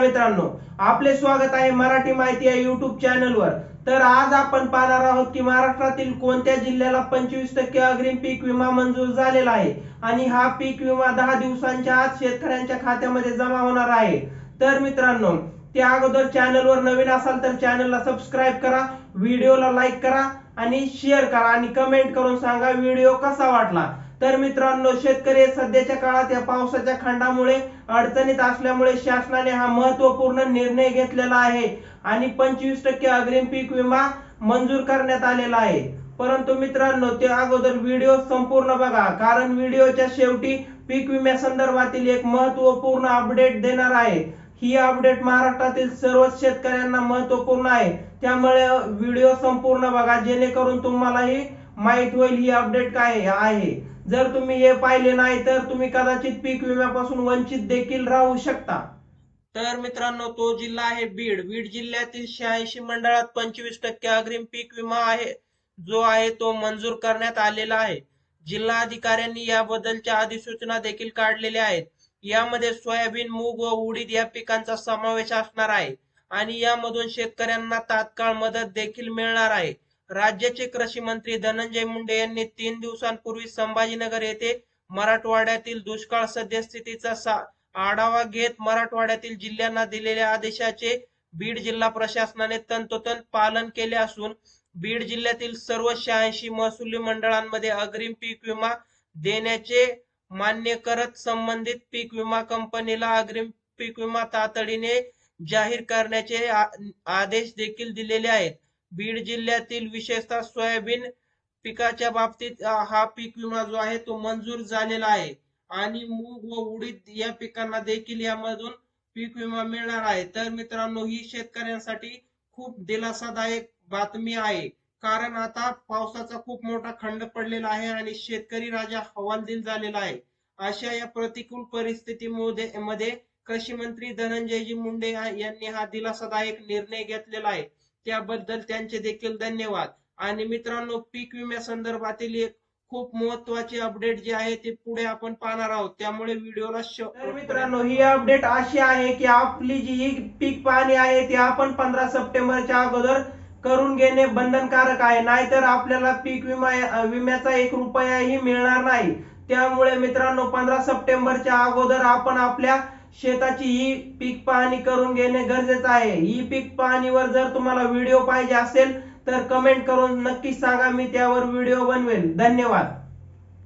मित्रांनो आपले स्वागत आहे मराठी माहिती या युट्यूब चॅनलवर तर आज आपण पाहणार आहोत की महाराष्ट्रातील कोणत्या जिल्ह्याला पंचवीस टक्के अग्रिम पीक विमा मंजूर झालेला आहे आणि हा पीक विमा दहा दिवसांच्या आत शेतकऱ्यांच्या खात्यामध्ये जमा होणार आहे. तर मित्रांनो त्या अगोदर चॅनलवर नवीन असाल तर चॅनलला सबस्क्राईब करा व्हिडिओला लाईक करा आणि शेअर करा आणि कमेंट करून सांगा व्हिडिओ कसा वाटला. तर मित्रांनो शेतकरी सध्याच्या काळात या पावसाच्या खंडामुळे अडचणीत असल्यामुळे शासनाने हा महत्त्वपूर्ण निर्णय घेतलेला आहे आणि पंचवीस टक्के अग्रिम पीक विमा मंजूर करण्यात आलेला आहे. परंतु मित्रांनो ते अगोदर व्हिडिओ संपूर्ण बघा कारण व्हिडिओच्या शेवटी पीक विम्या संदर्भातील एक महत्त्वपूर्ण अपडेट देणार आहे. ही अपडेट महाराष्ट्रातील सर्व शेतकऱ्यांना महत्त्वपूर्ण आहे. त्यामुळे व्हिडिओ संपूर्ण बघा जेणेकरून तुम्हालाही माहीत होईल ही अपडेट काय आहे. जर तुम्ही हे पाहिले नाही तर तुम्ही कदाचित पीक विम्यापासून वंचित देखील राहू शकता. तर मित्रांनो तो जिल्हा आहे बीड. बीड जिल्ह्यातील शहाऐंशी मंडळात पंचवीस टक्के अग्रिम पीक विमा आहे जो आहे तो मंजूर करण्यात आलेला आहे. जिल्हा अधिकाऱ्यांनी याबद्दलच्या अधिसूचना देखील काढलेल्या आहेत. यामध्ये सोयाबीन मूग व उडीद या पिकांचा समावेश असणार आहे आणि यामधून शेतकऱ्यांना तात्काळ मदत देखील मिळणार आहे. राज्याचे कृषी मंत्री धनंजय मुंडे यांनी तीन दिवसांपूर्वी संभाजीनगर येथे मराठवाड्यातील दुष्काळ सद्यस्थितीचा सा- आढावा घेत मराठवाड्यातील जिल्ह्यांना दिलेल्या आदेशाचे बीड जिल्हा प्रशासनाने तंतोतंत पालन केले असून बीड जिल्ह्यातील सर्व शहाऐंशी महसुली मंडळांमध्ये अग्रिम पीक विमा देण्याचे मान्य करत संबंधित पीक विमा कंपनीला अग्रिम पीक विमा तातडीने जाहीर करण्याचे आदेश देखील दिलेले आहेत. बीड जिल्ह्यातील विशेषतः सोयाबीन पिकाच्या बाबतीत हा पीक विमा जो आहे तो मंजूर झालेला आहे. आणि मूग व उडीद या पिकांना देखील यामधून पीक विमा मिळणार आहे. तर मित्रांनो ही शेतकऱ्यांसाठी खूप दिलासादायक बातमी आहे. कारण आता पावसाचा खूप मोठा खंड पडलेला आहे आणि शेतकरी राजा हवालदिल झालेला आहे. अशा या प्रतिकूल परिस्थितीमध्ये मध्ये कृषी मंत्री धनंजयजी मुंडे यांनी हा दिलासादायक निर्णय घेतलेला आहे. त्याबद्दल त्यांचे देखील धन्यवाद. आणि मित्रांनो पीक विम्या संदर्भातील एक खूप महत्वाची अपडेट जी आहे ते पुढे आपण पाहणार आहोत. त्यामुळे व्हिडिओला तर मित्रांनो ही अपडेट अशी आहे की आपली जी ही पीक पाहणी आहे ती आपण पंधरा सप्टेंबरच्या अगोदर करून घेणे बंधनकारक आहे. नाहीतर आपल्याला पीक विमा विम्याचा एक रुपयाही मिळणार नाही. त्यामुळे मित्रांनो पंधरा सप्टेंबरच्या अगोदर आपण आपल्या शेताची ही पीक पाहणी करून घेणे गरजेचं आहे. ही पीक पाहणीवर जर तुम्हाला व्हिडिओ पाहिजे असेल तर कमेंट करून नक्कीच सांगा. मी त्यावर व्हिडिओ बनवेल. धन्यवाद.